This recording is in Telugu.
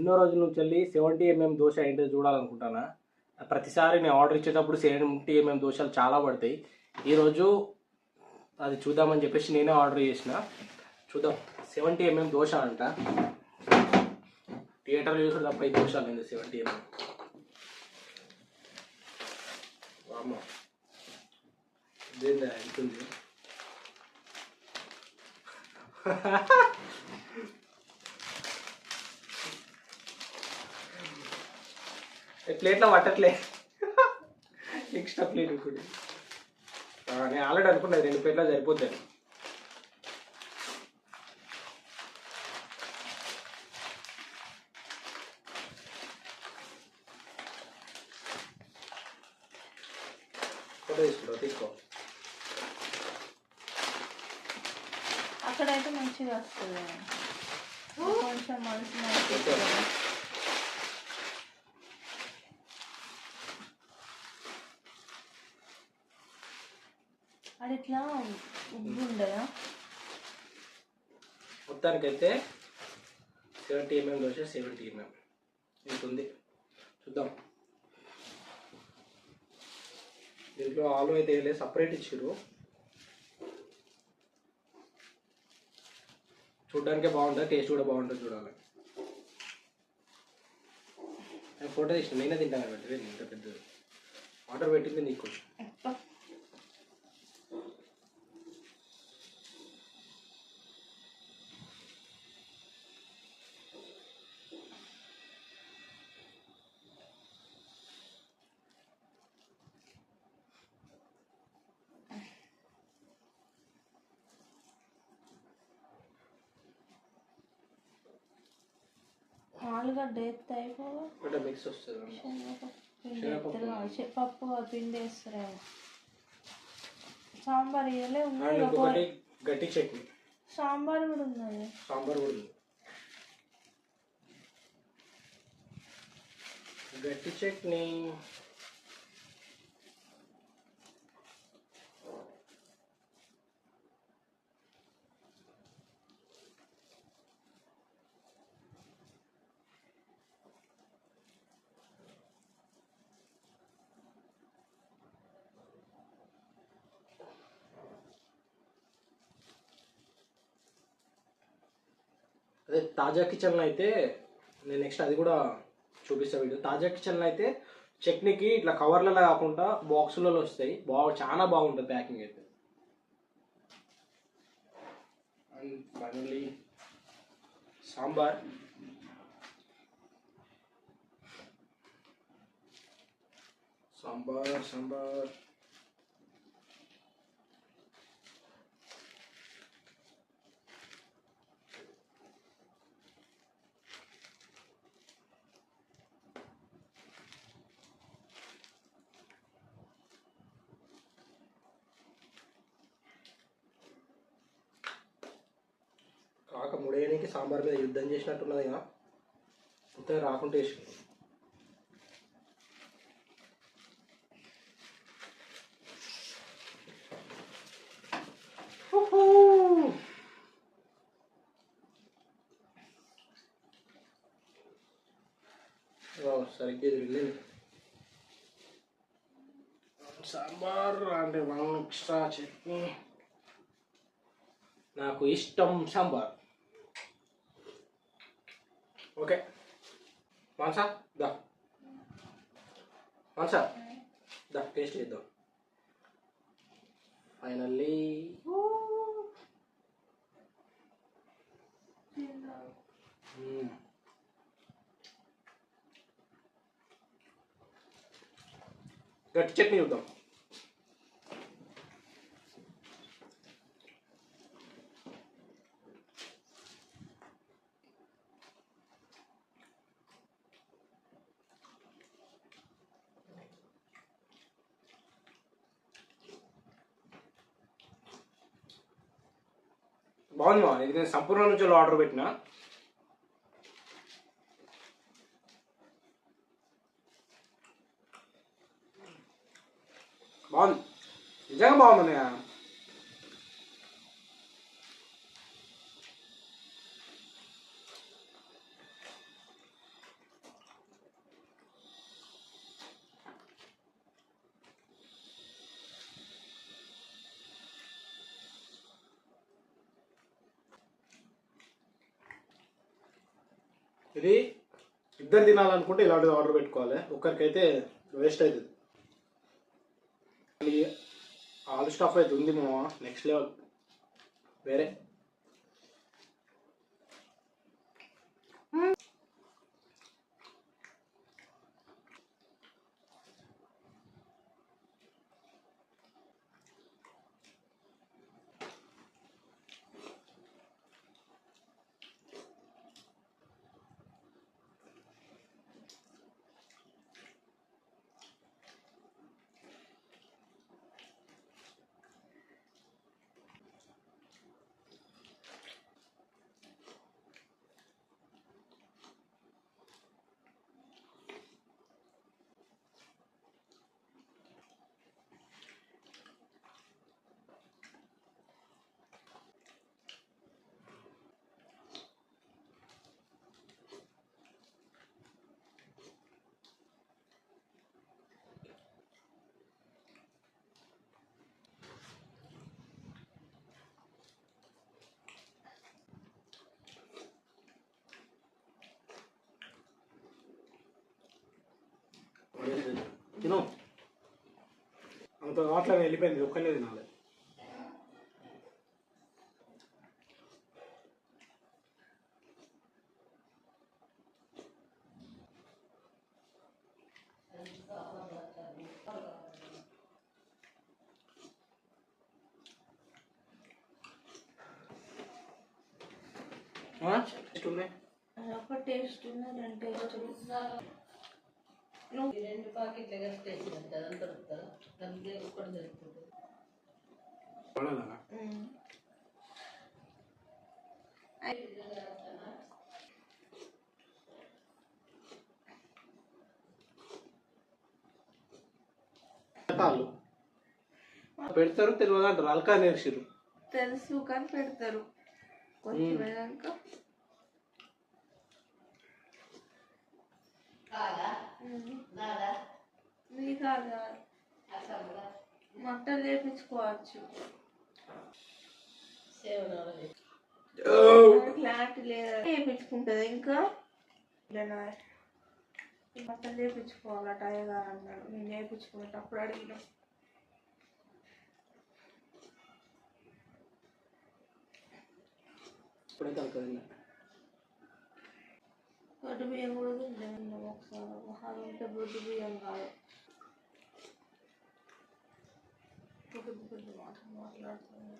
ఎన్నో రోజుల నుంచి వెళ్ళి సెవెంటీ ఎంఎం దోశ ఏంటో చూడాలనుకుంటానా ప్రతిసారి నేను ఆర్డర్ ఇచ్చేటప్పుడు సెవెంటీ ఎంఎం దోశలు చాలా పడతాయి. ఈరోజు అది చూద్దామని చెప్పేసి నేనే ఆర్డర్ చేసిన. చూద్దాం. సెవెంటీ ఎంఎం దోశ అంట. థియేటర్లో చూసిన తప్ప ఈ దోశ లేదు సెవెంటీ ఎంఎం వామ్మ. ఇదేందా ఎంత ఉంది ఈ ప్లేట్లో పట్టట్లే. ఎక్స్ట్రా ప్లేట్ ఇంకోటి నేను ఆల్రెడీ అనుకున్నది రెండు ప్లేట్లో సరిపోతాయి ఫోటో తీసుకుంటావు తీసుకో. అక్కడైతే మంచిగా వస్తుంది. కొంచెం మనసు అది ఇట్లా ఉబ్బు ఉండదా మొత్తానికైతే seventy MM dosa seventy MM ఉంది చూద్దాం. దీంట్లో ఆలు అయితే వేయలేదు సపరేట్ ఇచ్చారు చూడడానికే బాగుంటుంది టేస్ట్ కూడా బాగుంటుంది చూడాలి. నేను ఫోటో తీసిన నేనే తింటాను కాబట్టి ఇంత పెద్ద ఆర్డర్ పెట్టింది నీకు. ఆలుగడ్డ ఎత్తే అయిపోగా మిక్స్ వస్తుంది శనగపప్పు పప్పు పిండి వేస్తారేమో. సాంబార్ అండ్ ఉన్నాయి గట్టి చట్నీ. సాంబార్ కూడా ఉన్నది సాంబార్ కూడా ఉంది. గట్టి చట్నీ. అదే తాజా కిచెన్లో అయితే నేను నెక్స్ట్ అది కూడా చూపిస్తా వీడియో. తాజా కిచెన్లో అయితే చట్నీకి ఇట్లా కవర్లలో కాకుండా బాక్సులలో వస్తాయి. బాగా చాలా బాగుంటుంది ప్యాకింగ్ అయితే. And finally sambar. Sambar sambar. కాక ముడేయడానికి సాంబార్ మీద యుద్ధం చేసినట్టున్నది కదా. మొత్తం రాకుంటే వేసి సరిగ్గా తిరిగింది. సాంబార్ అంటే వన్ ఎక్స్ట్రా చట్నీ. నాకు ఇష్టం సాంబార్. ఓకే. మాన్సా దా. మాన్సా దా టేస్ట్ చేద్దాం. ఫైనల్లీ గట్టి hmm. చట్నీ చూద్దాం. బాగుంది మా ఇది నేను సంపూర్ణ నుంచి ఆర్డర్ పెట్టిన. బాగుంది. నిజంగా బాగుంది ఇది ఇద్దరు తినాలనుకుంటే ఇలాంటిది ఆర్డర్ పెట్టుకోవాలి. ఒక్కరికైతే వేస్ట్ అవుతుంది. ఆల్ స్టాఫ్ అయితే ఉంది మా నెక్స్ట్ లెవెల్ వేరే. తిను అంత అట్లా వెళ్ళిపోయింది ఒక్కనే తినాలి? ఇస్తుంది ఒక టేస్ట్ ఉన్న రెండు ప్యాకెట్ల దొరుకుతుందా. దానికి దొరుకుతుంది పెడతారు తెలియదు అంటారు. అల్కా నేర్చిరు తెలుసు కానీ పెడతారు. కొంచెం వేదాక కాదా నాదా మీ కాదు అసలు మొట్టలు చేపించుకోవచ్చు. సేవనాలు క్లారిటీ లేదా చేపించుకుంటుంది ఇంకా? ఇలా మొట్టలు చేపించుకోవాలట అయ్యగారు అన్నాడు. నేను అడిగిన. ఇప్పుడైతే అల్కా తిన్నా. గడ్డు బియ్యం కూడా 会不会是王成王元儿他们